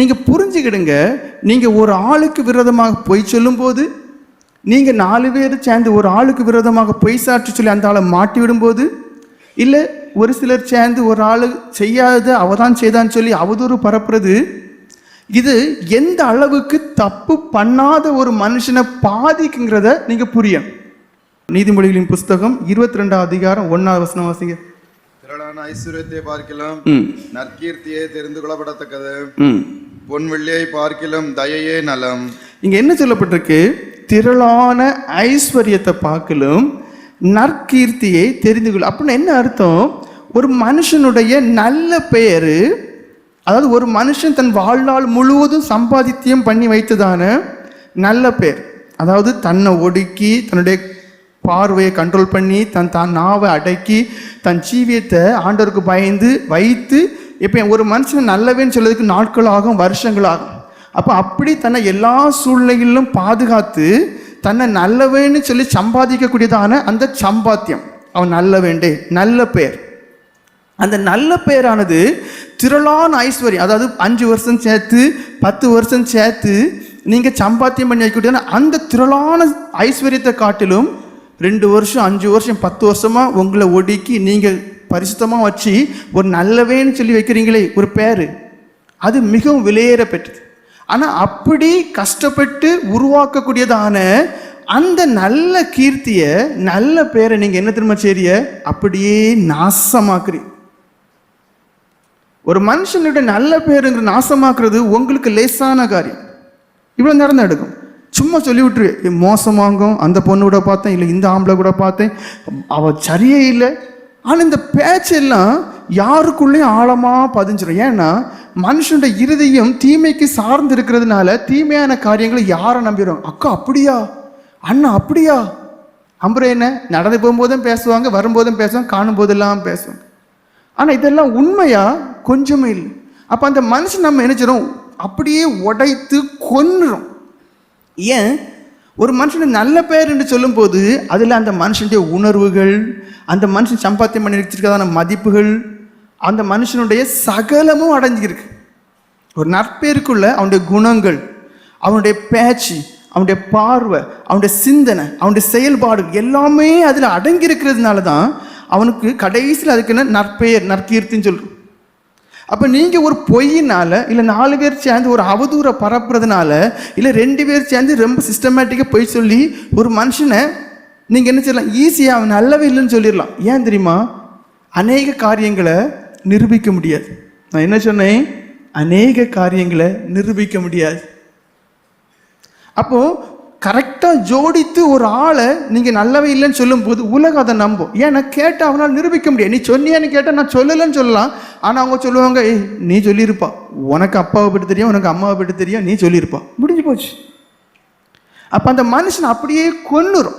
நீங்க புரிஞ்சுக்கிடுங்க. நீங்க ஒரு ஆளுக்கு விரோதமாக பொய் சொல்லும்போது நீங்க நாலு பேர் சேர்ந்து ஒரு ஆளுக்கு விரோதமாக பொய் சாட்சி சொல்லி அந்த ஆளை மாட்டி விடும்போது இல்ல ஒரு சிலர் சேர்ந்து ஒரு ஆளு செய்யாத அவதான் செய்தான்னு சொல்லி அவதூறு பரப்புறது இது எந்த அளவுக்கு தப்பு பண்ணாத ஒரு மனுஷனை பாதிக்குங்கிறத நீங்க புரியணும் நீதிமொழிகளின் புஸ்தகம் இருபத்தி ரெண்டாம் அதிகாரம் ஒன்னாவது வசனம் வாசிங்க. திரளான ஐஸ்வர்யத்தை பார்க்கலாம். நற்கீர்த்தியை தெரிந்து கொள்ளப்படத்தக்கது. பொன்வெள்ளியை பார்க்கிலும் தயையே நலம். இங்க என்ன சொல்லப்பட்டிருக்கு? திரளான ஐஸ்வர்யத்தை பார்க்கலும் நற்கீர்த்தியை தெரிந்து கொள்ளும் அப்படின்னு என்ன அர்த்தம்? ஒரு மனுஷனுடைய நல்ல பெயர் அதாவது ஒரு மனுஷன் தன் வாழ்நாள் முழுவதும் சம்பாதித்தியம் பண்ணி வைத்ததான நல்ல பெயர் அதாவது தன்னை ஒடுக்கி தன்னுடைய பார்வையை கண்ட்ரோல் பண்ணி தன் தான் நாவை அடக்கி தன் ஜீவியத்தை ஆண்டவருக்கு பயந்து வைத்து இப்போ ஒரு மனுஷன் நல்லவேன்னு சொல்றதுக்கு நாட்கள் ஆகும் வருஷங்கள் ஆகும் அப்போ அப்படி தன்னை எல்லா சூழ்நிலையிலும் பாதுகாத்து தன்னை நல்லவேன்னு சொல்லி சம்பாதிக்கக்கூடியதான அந்த சம்பாத்தியம். அவன் நல்ல வேண்டே நல்ல பெயர். அந்த நல்ல பெயரானது திரளான ஐஸ்வர்யம். அதாவது அஞ்சு வருஷம் சேர்த்து பத்து வருஷம் சேர்த்து நீங்கள் சம்பாத்தியம் பண்ணி வைக்கக்கூடிய அந்த திரளான ஐஸ்வர்யத்தை காட்டிலும் ரெண்டு வருஷம் அஞ்சு வருஷம் பத்து வருஷமாக உங்களை ஒடுக்கி நீங்கள் பரிசுத்தமாக வச்சு ஒரு நல்லவேன்னு சொல்லி வைக்கிறீங்களே ஒரு பேர். அது மிகவும் விலையேற பெற்றது. ஆனால் அப்படி கஷ்டப்பட்டு உருவாக்கக்கூடியதான அந்த நல்ல கீர்த்தியை நல்ல பேரை நீங்கள் என்ன திரும்ப செய்றீங்க? அப்படியே நாசமாக்குறீங்க. ஒரு மனுஷனுடைய நல்ல பேருங்கிற நாசமாக்குறது உங்களுக்கு லேசான காரியம். இவ்வளோ நேரம் தான் எடுக்கும். சும்மா சொல்லி விட்டுரு மோசமாகும். அந்த பொண்ணு கூட பார்த்தேன். இல்லை இந்த ஆம்பளை கூட பார்த்தேன். அவள் சரியே இல்லை. ஆனால் இந்த பேச்செல்லாம் யாருக்குள்ளேயும் ஆழமாக பதிஞ்சிடும் ஏன்னா மனுஷனுடைய இருதயம் தீமைக்கு சார்ந்து இருக்கிறதுனால தீமையான காரியங்களை யாரை நம்பிடும் அக்கா அப்படியா? அண்ணா அப்படியா? அப்புறம் என்ன? நடந்து போகும்போதும் பேசுவாங்க வரும்போதும் பேசுவாங்க காணும் போதெல்லாம் பேசுவாங்க. ஆனால் இதெல்லாம் உண்மையா? கொஞ்சமே இல்லை. அப்போ அந்த மனுஷன் நம்ம என்ன அப்படியே உடைத்து கொன்னுறோம் ஏன்? ஒரு மனுஷன் நல்ல பேர் என்று சொல்லும்போது அதில் அந்த மனுஷனுடைய உணர்வுகள் அந்த மனுஷன் சம்பாத்தியம் பண்ணி வச்சிருக்கிறதான மதிப்புகள் அந்த மனுஷனுடைய சகலமும் அடங்கியிருக்கு. ஒரு நற்பேருக்குள்ள அவனுடைய குணங்கள் அவனுடைய பேச்சு அவனுடைய பார்வை அவனுடைய சிந்தனை அவனுடைய செயல்பாடு எல்லாமே அதில் அடங்கி இருக்கிறதுனால தான் அவனுக்கு கடைசியில் அதுக்கு என்ன நற்பெயர் நற்கீர்த்தின்னு சொல்கிறோம் அப்போ நீங்கள் ஒரு பொய்யினால் இல்லை நாலு பேர் சேர்ந்து ஒரு அவதூறை பரப்புறதுனால இல்லை ரெண்டு பேர் சேர்ந்து ரொம்ப சிஸ்டமேட்டிக்காக பொய் சொல்லி ஒரு மனுஷனை நீங்கள் என்ன செய்யலாம்? ஈஸியாக அவன் நல்லவே இல்லைன்னு சொல்லிடலாம். ஏன் தெரியுமா? அநேக காரியங்களை நிரூபிக்க முடியாது. நான் என்ன சொன்னேன்? அநேக காரியங்களை நிரூபிக்க முடியாது. அப்போது கரெக்டாக ஜோடித்து ஒரு ஆளை நீங்கள் நல்லவே இல்லைன்னு சொல்லும்போது உலகம் அதை நம்பும். ஏன்னா கேட்டால் அவனால் நிரூபிக்க முடியாது. நீ சொன்னியான்னு கேட்டால் நான் சொல்லலைன்னு சொல்லலாம். ஆனால் அவங்க சொல்லுவாங்க ஏய் நீ சொல்லியிருப்பா. உனக்கு அப்பாவை பற்றி தெரியும் உனக்கு அம்மாவை பற்றி தெரியும் நீ சொல்லியிருப்பா. முடிஞ்சு போச்சு. அப்போ அந்த மனுஷன் அப்படியே கொன்னுரும்.